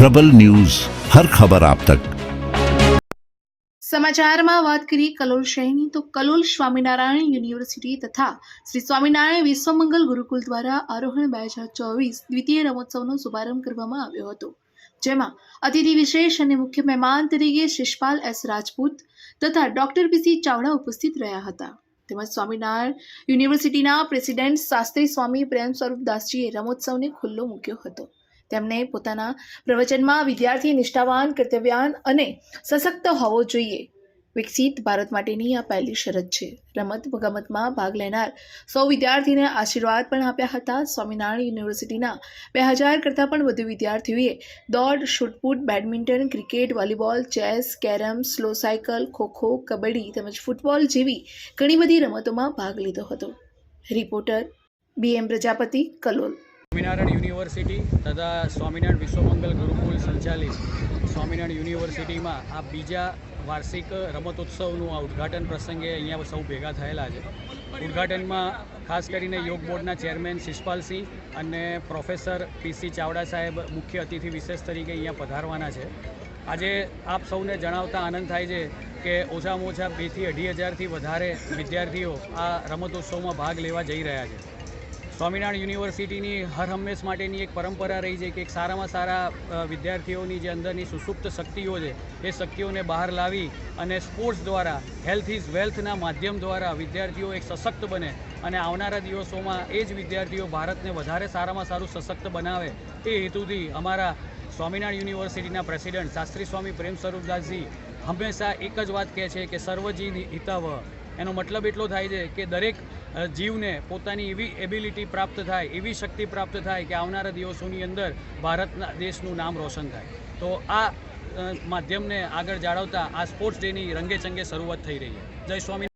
પ્રબલ news, હર ખબર આપ તક. સમાચારમાં વાત કરીએ કલોલ શહેરની, તો કલોલ સ્વામિનારાયણ યુનિવર્સિટી તથા શ્રી સ્વામિનારાયણ વિશ્વમંગલ ગુરુકુલ દ્વારા આરોહણ બે હજાર ચોવીસ દ્વિતીય રમોત્સવનો શુભારંભ કરવામાં આવ્યો હતો. જેમાં અતિથિ વિશેષ અને મુખ્ય મહેમાન તરીકે શિષપાલ એસ રાજપૂત તથા ડોક્ટર બીસી ચાવડા ઉપસ્થિત રહ્યા હતા. તેમજ સ્વામિનારાયણ યુનિવર્સિટીના પ્રેસિડેન્ટ શાસ્ત્રી સ્વામી પ્રેમ સ્વરૂપ દાસજીએ રમોત્સવને ખુલ્લો મૂક્યો હતો. તેમણે પોતાના પ્રવચનમાં વિદ્યાર્થી નિષ્ઠાવાન કર્તવ્યાન અને સશક્ત હોવો જોઈએ. વિકસિત ભારત માટેની આ પહેલી શરત છે. રમત ગમતમાં ભાગ લેનાર સૌ વિદ્યાર્થીને આશીર્વાદ પણ આપ્યા હતા. સ્વામિનારાયણ યુનિવર્સિટીના બે હજાર કરતાં પણ વધુ વિદ્યાર્થીઓએ દોડ, shot put, badminton, cricket, volleyball, chess, carrom, slow cycle kho kho kabaddi તેમજ ફૂટબોલ જેવી ઘણી બધી રમતોમાં ભાગ લીધો હતો. Reporter B M Prajapati, Kalol. Swaminarayan university તથા સ્વામિનારાયણ વિશ્વમંગલ ગુરુકુલ સંચાલિત સ્વામિનારાયણ યુનિવર્સિટીમાં આ બીજા વાર્ષિક રમતોત્સવનું આ ઉદ્ઘાટન પ્રસંગે અહીંયા સૌ ભેગા થયેલા છે. ઉદ્ઘાટનમાં ખાસ કરીને યોગ બોર્ડના ચેરમેન શિષપાલસિંહ અને પ્રોફેસર પીસી ચાવડા સાહેબ મુખ્ય અતિથિ વિશેષ તરીકે અહીંયા પધારવાના છે. આજે આપ સૌને જણાવતા આનંદ થાય છે કે ઓછામાં ઓછા બેથી અઢી હજારથી વધારે વિદ્યાર્થીઓ આ રમતોત્સવમાં ભાગ લેવા જઈ રહ્યા છે. સ્વામિનારાયણ યુનિવર્સિટીની હર હંમેશ માટેની એક પરંપરા રહી છે કે એક સારામાં સારા વિદ્યાર્થીઓની જે અંદરની સુસુપ્ત શક્તિઓ છે, એ શક્તિઓને બહાર લાવી અને સ્પોર્ટ્સ દ્વારા, હેલ્થ ઇઝ વેલ્થના માધ્યમ દ્વારા વિદ્યાર્થીઓ એક સશક્ત બને અને આવનારા દિવસોમાં એ જ વિદ્યાર્થીઓ ભારતને વધારે સારામાં સારું સશક્ત બનાવે તે હેતુથી અમારા સ્વામિનારાયણ યુનિવર્સિટીના પ્રેસિડેન્ટ શાસ્ત્રી સ્વામી પ્રેમ સ્વરૂપદાસજી હંમેશા એક જ વાત કહે છે કે સર્વજી હિતાવ એનો મતલબ એટલો થાય છે કે દરેક જીવને પોતાની એવી એબિલિટી પ્રાપ્ત થાય, એવી શક્તિ પ્રાપ્ત થાય કે આવનારા દિવસોની અંદર ભારતના દેશનું નામ રોશન થાય. તો આ માધ્યમને આગળ જાળવતા આ સ્પોર્ટ્સ ડેની રંગે ચંગે શરૂઆત થઈ રહી છે. જય સ્વામી